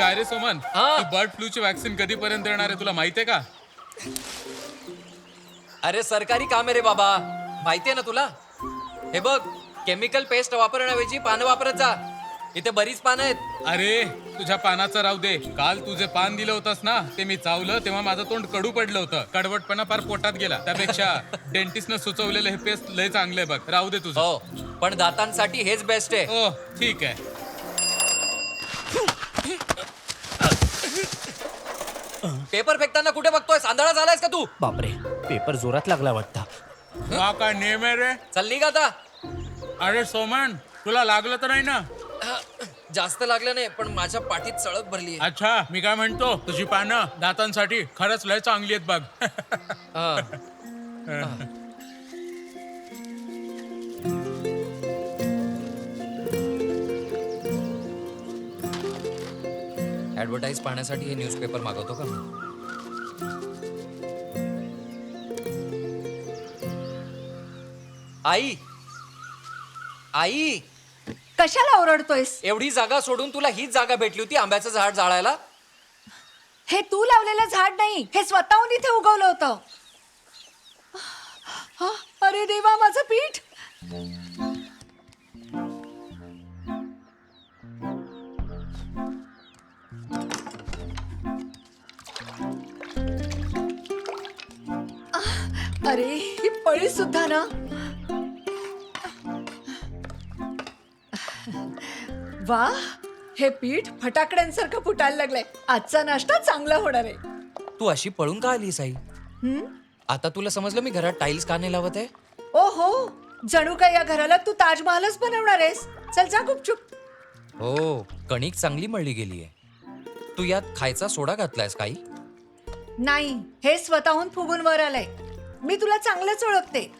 काय रे सोमन? हा. बर्ड फ्लूची वॅक्सिन कधीपर्यंत येणार आहे तुला माहितीये का? अरे सरकारी काम आहे रे बाबा. माहितीये ना तुला? हे बघ केमिकल पेस्ट वापरण्याऐवजी पानं वापरत जा. इथे बरीच पानं आहेत. अरे तुझ्या पानाचं राहू दे. काल तुझे पान दिलं होतंस ना ते मी चावलं तेव्हा माझं तोंड कडू पडलं होतं. कडवटपणा फार पोटात गेला. त्यापेक्षा डेंटिस्टनं सुचवलेलं हे पेस्ट लय चांगलंय बघ. राहू दे तुझं. हो पण दातांसाठी हेच बेस्ट आहे. ओ ठीक आहे. पेपर फेकताना कुठे बघतोय आंधळा झालायस का तू? बापरे पेपर जोरात लागला वाटतं. हा? काय नेम आहे रे? चल निघ आता. अरे सोमन तुला लागलं तर नाही ना? जास्त लागलं नाही पण माझ्या पाठीत चळक भरली अच्छा मी काय म्हणतो? तुझी पानं दातांसाठी खरंच लय चांगली आहेत बघ. ऍडव्हर्टाईज पाहण्यासाठी हे न्यूजपेपर मागवतो का? मी आई! आई! कशाला ओरडतोयस? एवढी जागा सोडून तुला हीच जागा भेटली होती आंब्याचं झाड जाळायला? हे तू लावलेलं झाड नाही हे स्वतःहून इथे उगवलं होतं. हा, अरे देवा माझं पीठ! अरे ही पळी सुद्धा ना? वा हे पीठ फटाकड्यांसारखं फुटायला लागलंय. आजचा नाश्ता चांगला होणार आहे. तू अशी पळून का आलीस आई? आता तुला समजलं मी घरात टाइल्स का नाही लावत आहे? ओ हो जणू काय या घराला तू ताजमहालच बनवणार आहेस? चल जा गुपचूप. हो कणिक चांगली मळली गेली आहे. तू यात खायचा सोडा घातलायस काही? नाही हे स्वतःहून फुगून वर आलंय. मी तुला चांगलंच ओळखते.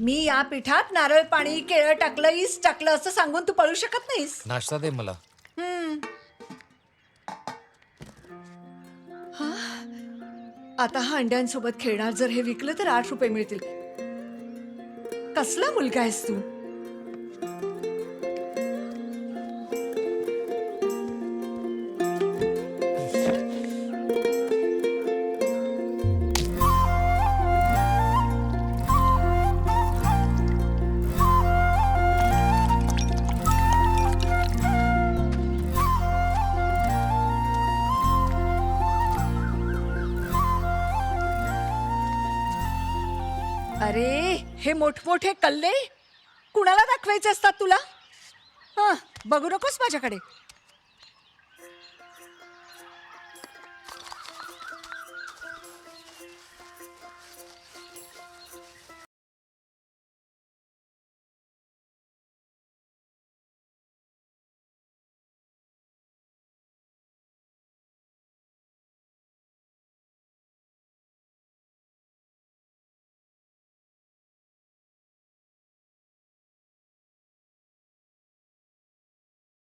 मी या पिठात नारळ पाणी केळं टाकलं ईस टाकलं असं सांगून तू पळू शकत नाहीस. नाश्ता दे मला. हम्म. हा? आता हा अंड्यांसोबत खेळणार जर हे विकलं तर आठ रुपये मिळतील. कसला मुलगा आहेस तू? अरे हे मोठमोठे कल्ले? कुणाला दाखवायचे असतात तुला? हा बघू नकोस माझ्याकडे.